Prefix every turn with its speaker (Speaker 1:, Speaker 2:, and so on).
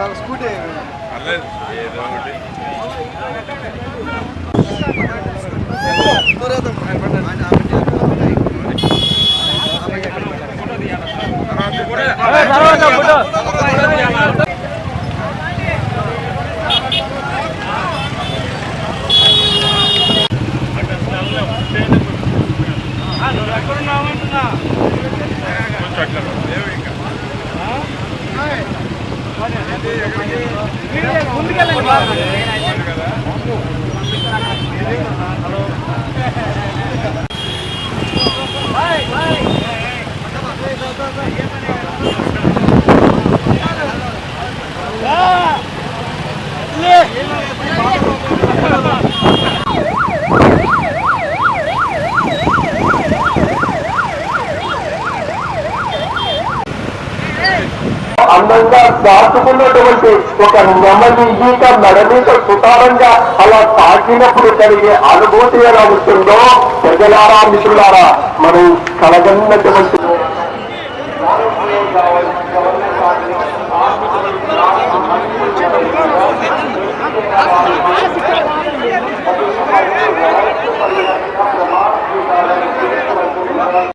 Speaker 1: Sir scooty
Speaker 2: పర్లేదు. ఏదో ఒకటి. కొంచెం అట్లా లేవు ఇంకా.
Speaker 3: ముందుకెళ్ళండి అందంగా దాచుకున్నటువంటి ఒక నెమలి ఈత నడమీద సుతారంగా అలా తాకినప్పుడు కలిగే అనుభూతి ఎలా ఉంటుందో ప్రజలారా మిత్రులారా మనం కలగన్నటువంటి Thank you.